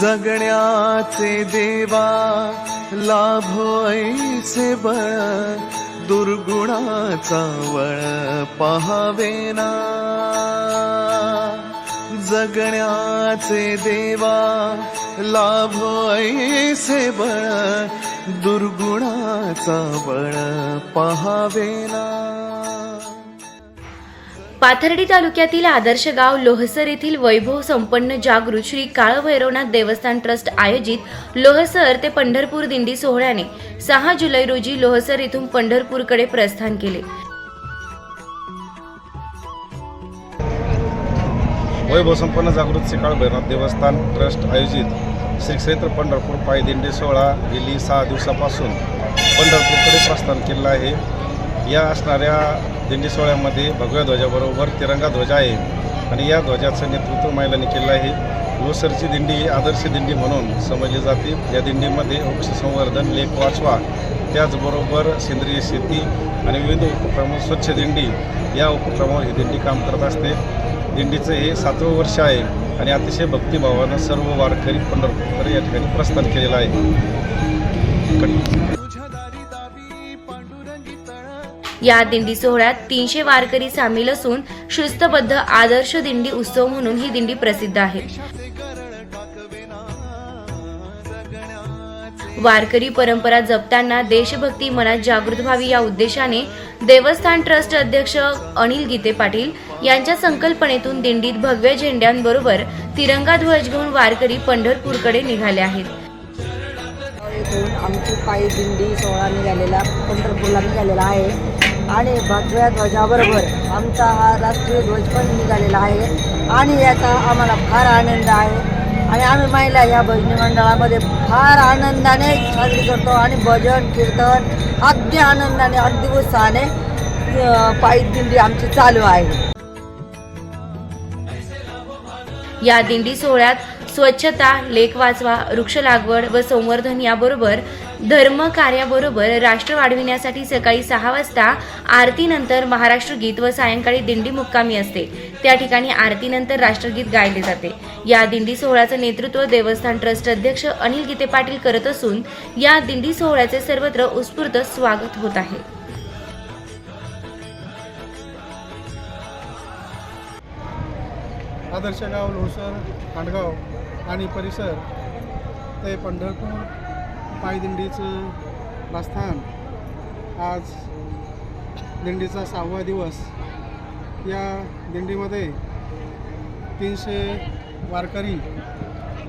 जगण्याचे देवा लाभो ऐसे बळ दुर्गुणाचा वळ पहावेना. जगण्याचे देवा लाभो ऐसे बळ दुर्गुणाचा बळ पहावेना. पाथर्डी तालुक्यातील आदर्श गाव लोहसर येथील वैभव संपन्न जागृत श्री काळभैरवनाथ देवस्थान ट्रस्ट आयोजित लोहसर ते पंढरपूर दिंडी सोहळ्याने सहा जुलै रोजी लोहसर येथून पंढरपूरकडे प्रस्थान केले. वैभव संपन्न जागृत श्री काळभैरवनाथ देवस्थान ट्रस्ट आयोजित श्री क्षेत्र पंढरपूर पायदिंडी सोहळा गेली सहा दिवसापासून पंढरपूरकडे प्रस्थान केलं आहे. या असणाऱ्या दिंडी सोहळ्यामध्ये भगव्या ध्वजाबरोबर तिरंगा ध्वज आहे. आणि या ध्वजाचं नेतृत्व महिलांनी केलं आहे. लोसरची दिंडी ही आदर्श दिंडी म्हणून समजली जाते. या दिंडीमध्ये वृक्ष संवर्धन लेख वाचवा त्याचबरोबर सेंद्रिय शेती आणि विविध उपक्रम स्वच्छ दिंडी. या उपक्रमावर ही दिंडी काम करत असते. दिंडीचं हे सातवं वर्ष आहे आणि अतिशय भक्तिभावानं सर्व वारकरी पंढरपूरकडे या ठिकाणी प्रस्थान केलेलं आहे. या दिंडी सोहळ्यात तीनशे वारकरी सामील असून शिस्तबद्ध आदर्श दिंडी उत्सव म्हणून ही दिंडी प्रसिद्ध आहे. वारकरी परंपरा जपताना देशभक्ती मनात जागृत व्हावी या उद्देशाने देवस्थान ट्रस्ट अध्यक्ष अनिल गीते पाटील यांच्या संकल्पनेतून दिंडीत भगव्या झेंड्यांबरोबर तिरंगा ध्वज घेऊन वारकरी पंढरपूरकडे निघाले आहेत. आमची पायी दिंडी सोहळा निघालेला पंढरपूरला निघालेला आहे. आणि भगव्या ध्वजाबरोबर आमचा हा राष्ट्रीय ध्वज पण निघालेला आहे. आणि याचा आम्हाला फार आनंद आहे. आणि आम्ही महिला या भजनी मंडळामध्ये फार आनंदाने साजरी करतो आणि भजन कीर्तन अगदी आनंदाने अगदी उत्साहाने पायी दिंडी आमची चालू आहे. या दिंडी सोहळ्यात स्वच्छता लेख वाचवा वृक्ष लागवड व संवर्धन याबरोबर धर्म कार्याबरोबर राष्ट्र वाढविण्यासाठी सकाळी सहा वाजता आरतीनंतर महाराष्ट्र गीत व सायंकाळी दिंडी मुक्कामी असते. त्या ठिकाणी आरतीनंतर राष्ट्रगीत गायले जाते. या दिंडी सोहळ्याचं नेतृत्व देवस्थान ट्रस्ट अध्यक्ष अनिल गीते पाटील करत असून या दिंडी सोहळ्याचे सर्वत्र उत्स्फूर्त स्वागत होत आहे. आदर्श गाव लोसर खांडगाव आणि परिसर ते पंढरपूर पायदिंडीचं प्रस्थान. आज दिंडीचा सहावा दिवस. या दिंडीमध्ये तीनशे वारकरी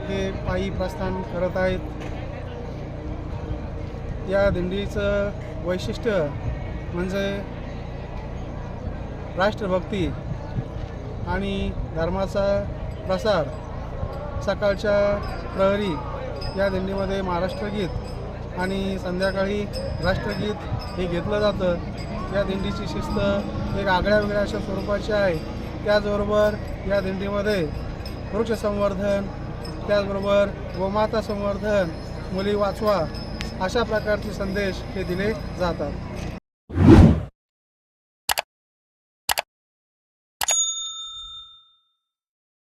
हे पायी प्रस्थान करत आहेत. या दिंडीचं वैशिष्ट्य म्हणजे राष्ट्रभक्ती आणि धर्माचा प्रसार. सकाळच्या प्रहरी या दिंडीमध्ये महाराष्ट्रगीत आणि संध्याकाळी राष्ट्रगीत हे घेतलं जातं. या दिंडीची शिस्त एक आगळ्या वेगळ्या अशा स्वरूपाची आहे. त्याचबरोबर या दिंडीमध्ये वृक्ष संवर्धन त्याचबरोबर गोमाता संवर्धन मुली वाचवा अशा प्रकारचे संदेश हे दिले जातात.